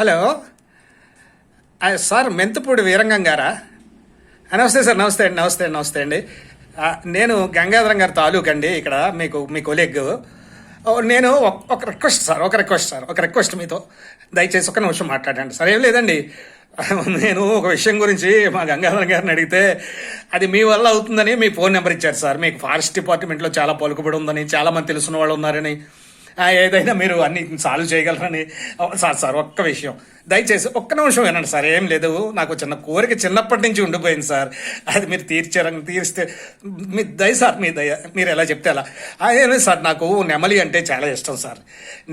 Hello. Sir మెంతుపూడి వీరంగం గారా? నమస్తే sir నమస్తే అండి నమస్తే అండి. నమస్తే అండి నేను గంగాధరం గారి తాలూకు అండి ఇక్కడ మీకు మీ కొలీగ్. నేను ఒక- ఒక రిక్వెస్ట్ సార్ ఒక రిక్వెస్ట్ సార్ ఒక రిక్వెస్ట్ మీతో. దయచేసి ఒక నిమిషం మాట్లాడండి సార్. ఏం లేదండి. నేను ఒక విషయం గురించి మా గంగాధరం గారిని అడిగితే అది మీ వల్ల అవుతుందని మీ ఫోన్ నెంబర్ ఇచ్చారు సార్. మీకు ఫారెస్ట్ డిపార్ట్మెంట్లో చాలా పలుకుబడి ఉందని చాలామంది తెలుసున్న తెలిసిన వాళ్ళు ఉన్నారని. ఏదైనా మీరు అన్ని సాల్వ్ చేయగలరని సార్ సార్ ఒక్క విషయం. దయచేసి ఒక్క నిమిషం వినండి సార్ ఏం లేదు. నాకు చిన్న కోరిక చిన్నప్పటి నుంచి ఉండిపోయింది సార్. అది మీరు తీర్చారని తీరిస్తే మీ దయ సార్ మీ దయ మీరు ఎలా చెప్తే అలా. అదే సార్ నాకు నెమలి అంటే చాలా ఇష్టం సార్.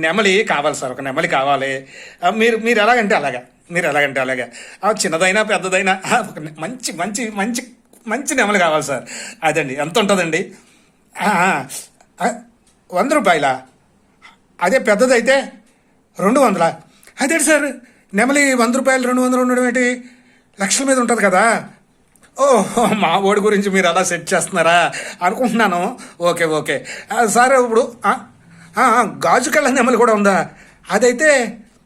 నెమలి కావాలి సార్ ఒక నెమలి కావాలి. మీరు మీరు ఎలాగంటే అలాగా మీరు ఎలాగంటే అలాగా. చిన్నదైనా పెద్దదైనా ఒక మంచి మంచి మంచి మంచి నెమలి కావాలి సార్. అదండి ఎంత ఉంటుందండి? వంద రూపాయలా? అదే పెద్దదైతే రెండు వందల. అదే సార్? నెమలి వంద రూపాయలు రెండు వందలు ఉండడం ఏంటి? లక్షల మీద ఉంటుంది కదా. ఓ మా ఓడి గురించి మీరు అలా సెట్ చేస్తున్నారా? అనుకుంటున్నాను. Okay okay. సార్ ఇప్పుడు గాజు కళ్ళ నెమలి కూడా ఉందా? అదైతే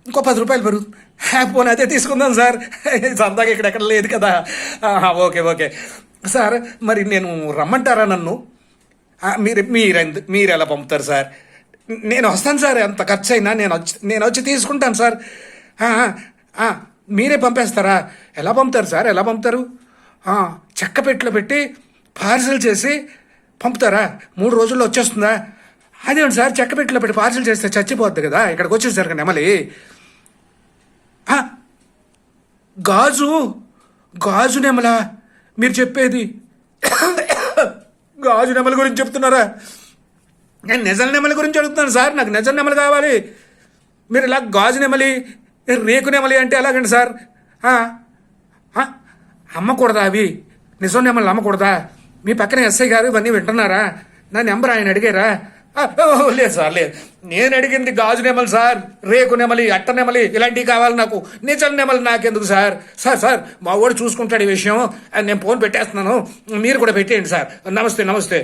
ఇంకో పది రూపాయలు పెరుగు. పోనీ అదే తీసుకుందాం సార్. సరదాగా ఇక్కడ ఎక్కడ లేదు కదా. Okay okay. సార్ మరి నేను రమ్మంటారా నన్ను? మీరు మీరు మీరు ఎలా పంపుతారు సార్? నేను వస్తాను సార్ ఎంత ఖర్చు అయినా నేను వచ్చి నేను వచ్చి తీసుకుంటాను సార్. మీరే పంపేస్తారా? ఎలా పంపుతారు సార్? ఎలా పంపుతారు? చెక్క పెట్టిలో పెట్టి పార్సిల్ చేసి పంపుతారా? మూడు రోజుల్లో వచ్చేస్తుందా? అదేంటి సార్ చెక్క పెట్టిలో పెట్టి పార్సిల్ చేస్తే చచ్చిపోద్ది కదా? ఇక్కడికి వచ్చేసరికి నెమలి. గాజు గాజు నెమల? మీరు చెప్పేది. గాజు నెమల గురించి చెప్తున్నారా? నేను నిజం నెమలి గురించి అడుగుతున్నాను సార్ నాకు నిజం నెమలి కావాలి. మీరు ఇలా గాజు నెమలి రేకు నెమలి అంటే ఎలాగండి సార్? అమ్మకూడదా అవి? నిజం నెమలి అమ్మకూడదా? మీ పక్కన ఎస్ఐ గారు ఇవన్నీ వింటున్నారా? నా నెంబర్ ఆయన అడిగారా? లేదు సార్ లేదు. నేను అడిగింది గాజు నెమలి సార్ రేకు నెమలి అట్ట నెమలి ఇలాంటివి కావాలి నాకు. నిజం నెమలి నాకెందుకు సార్? సార్ సార్ మా వాడు చూసుకుంటాడు ఈ విషయం. నేను ఫోన్ పెట్టేస్తున్నాను. మీరు కూడా పెట్టేయండి సార్. నమస్తే నమస్తే.